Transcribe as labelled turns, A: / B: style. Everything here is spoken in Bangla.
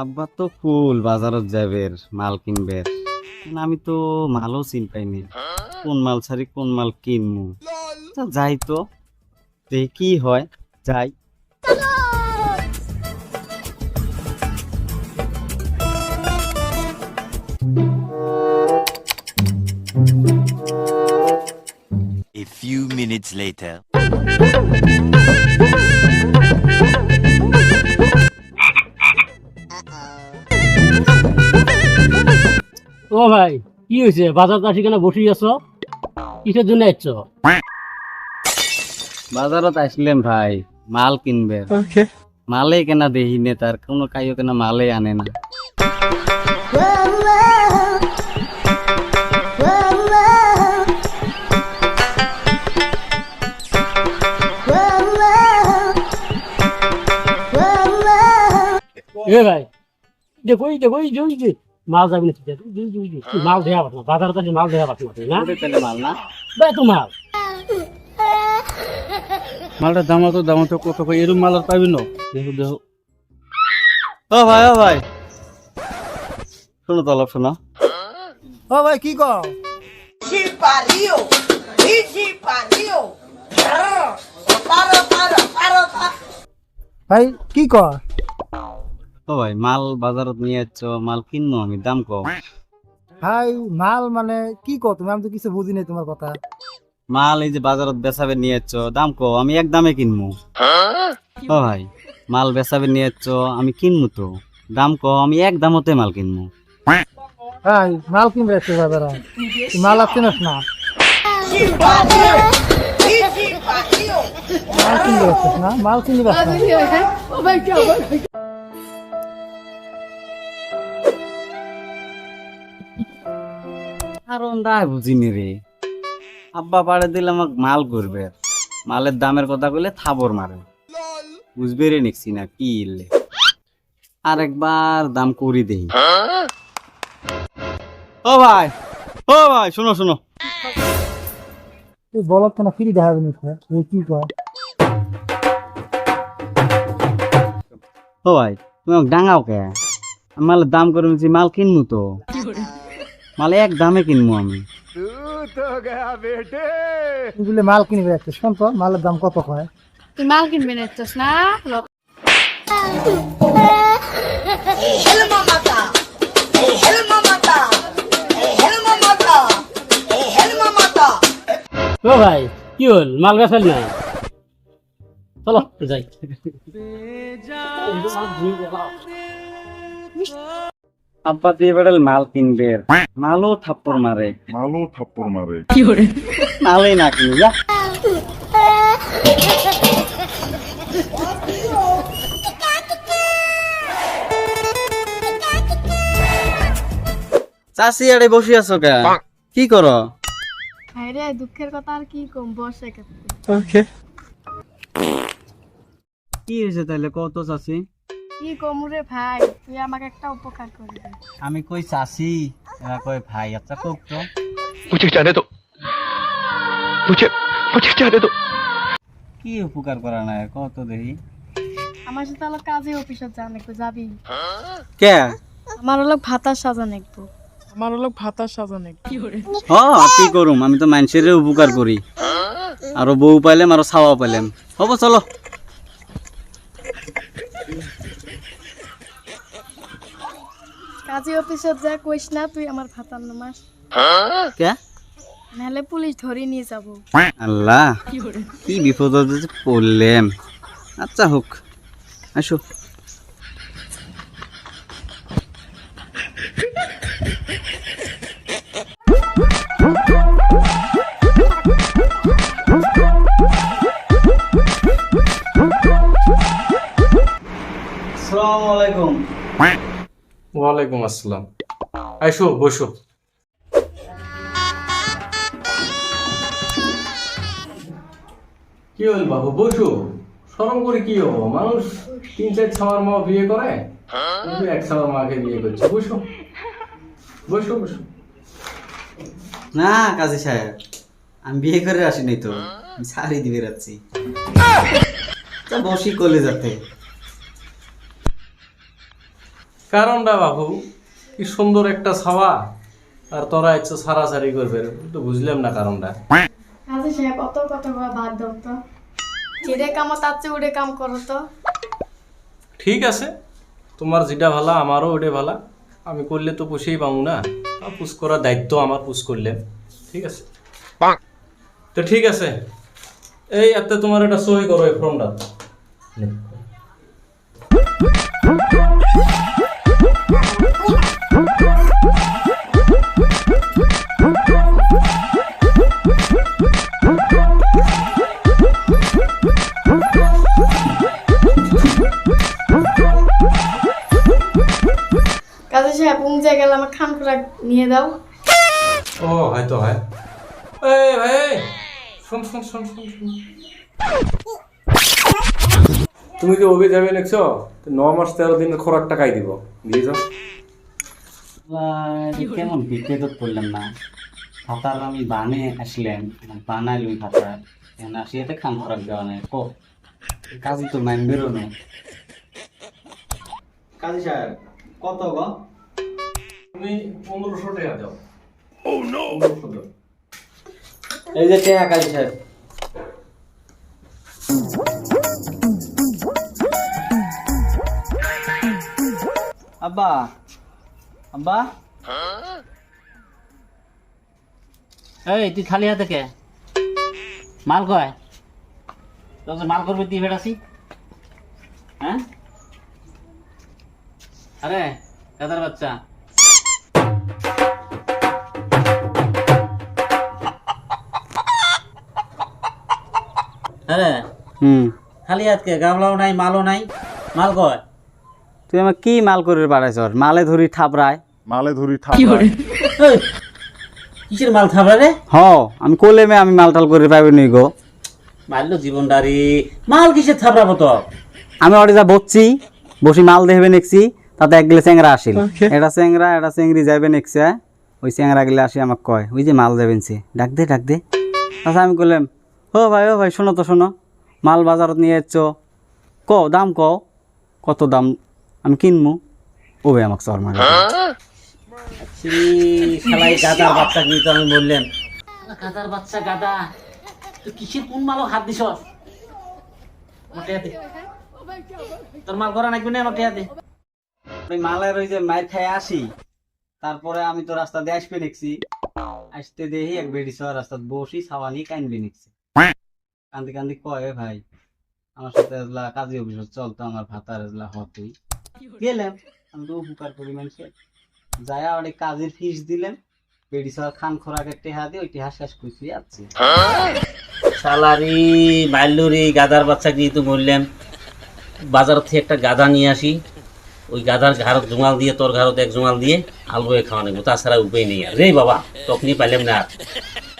A: আব্বা তো ফুল বাজারত যাবে মাল কিনবে আমি তো মালও চিন পাইনি। কোন মাল ছাড়ি কোন মাল কিনমু। যাই তো। দেখি কি হয় যাই।
B: A few minutes later.
C: ও ভাই কি হয়েছে? বাজার কাছে কেন বসে আছো? কিসের জন্য এসছো?
A: বাজারত আসলাম ভাই মাল কিনবে। মালে কেনা দেহি নে তার কোনো কাইও কেনা মালে আনে না।
C: এ ভাই দেখো দেখো এই যে। মাল যাবি না মাল দেয়া পারছ বাজার কাছে মাল দেয়া পারছ না
A: মাল না?
C: বে তো মাল।
D: মালটার দাম তো দাম তো কত কই? এরকম মাল আর পাবি না। দেখো দেখো।
A: ও ভাই ও ভাই। শোনো তো অলপ শোনো।
D: ও ভাই কি কও?
E: para, para!
D: ভাই কি কর?
A: ও ভাই মাল বাজারত নিয়ে যাচ্ছ মাল কিনবো আমি দাম কম।
D: ভাই মাল মানে কি কও তুমি? আমি তো কিছু বুঝি নাই তোমার কথা।
A: মাল এই যে বাজারত বেচাবে নিয়ে যাচ্ছ দাম কো আমি এক দামে কিনবো ও ভাই মাল বেচাবে নিয়ে যাচ্ছ আমি কিনবো তো। দাম কো আমি এক দামতে মাল কিনবো
D: ভাই মাল কিনবে আসছে বাজারে মাল আসছে না না! মাল কিনবে না? মাল কিনবে না
A: দায় বুঝিনি রে। আব্বা পাড়ে দিলে আমাকে মাল করবে মালের দামের কথা কইলে থাবর মারে। বুঝবে রে নিচ্ছি না কি ইল্লে। আর একবার দাম করি দেই। ও ভাই ও ভাই শোনো শোনো।
D: তুই বলত কেন ফ্রি কি কয়?
A: ও ভাই তুমি ডাঙাও কে? মালের দাম করে মাল কিনবো তো? মাল এক দামে কিনবো আমি।
D: তুই বলে মাল কিনবে আসছিস শোন তো মালের দাম কত কয়
F: তুই মাল কিনবি না
C: ও ভাই কি হল? মাল বেচাল না চলো যাই।
A: আব্বা দিয়ে বেড়াল মাল কিনবে মালও থাপ্পড় মারে।
G: মালও থাপ্পড় মারে।
A: মালই না কিনি যা। চাষি আড়ে বসে আছো কে? কি করো?
F: দুঃখের কথা আর কি কম বসে কাছে
A: কি হয়েছে তাহলে কত চাষি
F: কি কমুরে ভাই? তুই আমাকে একটা উপকার করবি।
A: আমি কই চাষি? কই ভাই আচ্ছা কোক তো।
H: মুঝে জানে তো। জানে তো।
A: কি উপকার করা না কত দেরি
F: আমার সাথে হলো কাজে অফিসে যা নাকি যাবি?
A: কে?
F: আমার হলো ভাতা সাজা নাকবো
I: আমার ভাতা
A: কি করুম? আমি তো মানুষের উপকার করি। আর বউ পাইলাম আর ছাওয়া পাইলাম। হব চলো।
F: কাজে অফিসে যা কইস না তুই আমার ভাতার নামাস
A: কে?
F: নাহলে পুলিশ ধরে নিয়ে যাব।
A: আল্লাহ কি বিপদ পড়লেম আচ্ছা হোক আসো। আসসালামু আলাইকুম।
J: ওয়ালাইকুম আসসালাম। আইসো বসো কি হল বাবু বসো সরম করে কি হব? মানুষ তিন চার ছামার মা বিয়ে করে এক ছামার মাকে বিয়ে করছে। বসো বসো বসো
A: না কাজী সাহেব আমি বিয়ে করে আসিনি তো। আমি দিবে রাখছি তা বসি কলে যাতে।
J: কারণটা বাবু কি সুন্দর একটা ছাওয়া। আর তোরা ইচ্ছে সারাসারি করবে তো বুঝলাম না কারণটা।
F: কাজী সাহেব অত কত করে ভাত দাও তো। যেটা কামো তার চেয়ে উড়ে কাম করো তো।
J: ঠিক আছে তোমার যেটা ভালো আমারও ওটা ভালো। আমি করলে তো পুষেই পাবো না। পুষ করার দায়িত্ব আমার পুষ করলে। ঠিক আছে? তো ঠিক আছে এই এতে তোমার এটা সই করো এই ফর্মটা।
F: সাহেব উম জায়গায় আমার খান খোরাক নিয়ে দাও।
J: ও হয়তো হয়। এই ভাই শোন শোন শোন শোন শোন। তুমি কি অভি যাবে দেখছ? তো ন মাস তেরো দিনের খোরাক টাকাই দিব। দিয়ে যাও
A: কেমন বিপদত পড়লাম না। ভাতার আমি বানে আসলাম বানাইলুম ভাতার এখন আসিয়াতে খান খরাক দেওয়া নাই কো? কাজী তো মাইন বেরোনো কাজী সাহেব কত গো?
J: তুমি পনেরোশো টাকা দাও। পনেরোশো দাও।
A: এই যে টেয়া কাজী সাহেব আব্বা আব্বা।
C: এই তুই খালি হাতে কে? মাল কয়? তোকে মাল করবে তুই বেড়াছি হ্যাঁ? আরে দাদার বাচ্চা। আরে
A: হুম।
C: খালি হাতকে গামলাও নাই মালও নাই। মাল কয়?
A: তুই আমার কি মাল করে মালে ধরি থাপড়ায়।
G: মালে ধরি
C: কিসের মাল খাবার রে?
A: হ আমি কোলেমে আমি মাল টাল করে পাইব নি গো।
C: মারলো জীবনদারি। মাল কিসের থাপড়াবো তো?
A: আমি ওটা যা বসছি বসি মাল দেখবে নেকছি তাতে এক গেলে চেংরা আসিল। এটা চেংরা এটা চেংরি যাবে নেকছে ওই চেংরা গেলে আসি আমাকে কয় ওই যে মাল যাবেন সে। ডাক দে ডাক দে। আচ্ছা আমি বললাম ও ভাই ও ভাই শোনো তো শোনো। মাল বাজারত নিয়ে এসছো। ক দাম ক কত দাম? আমি কিনবো ও ভাই আমাকে চর মারে
C: শ্রী শালাই গাদার বাচ্চা নিয়ে তো আমি বললেন। গাদার বাচ্চা গাদা। তুই কিসের কোন মালও হাত দিস তোর মাল করা নাকবি না আমাকে হাতে
A: ওই মালের ওই যে মায়ের খাই আসি তারপরে আমি তো রাস্তা দিয়ে আসবে নিকছি আসতে দেখি এক বেডি সহ রাস্তা বসি সাবানি কাইনবে নিকছি কান্দি কান্দি কয় "এ ভাই, আমার সাথে এজলা কাজী অফিস চলতো আমার ভাতার এজলা হতই। গেলাম আমি তো উপকার করি মানুষের যায়া অনেক কাজের ফিস দিলেন, বেডি সহ খান খোরাকের টেহা দিয়ে ওই টেহা শেষ করছি যাচ্ছি।
C: শালারি, মাইলুরি, গাদার বাচ্চা নিয়ে তো বললেন বাজার থেকে একটা গাদা নিয়ে আসি। ওই গাদার ঘাড়ত জুমাল দিয়ে, তোর ঘাড়ত এক জুমাল দিয়ে আলু খাওয়া নেব, তাছাড়া উপায় নেই আর। রে বাবা তখনই পাইলাম না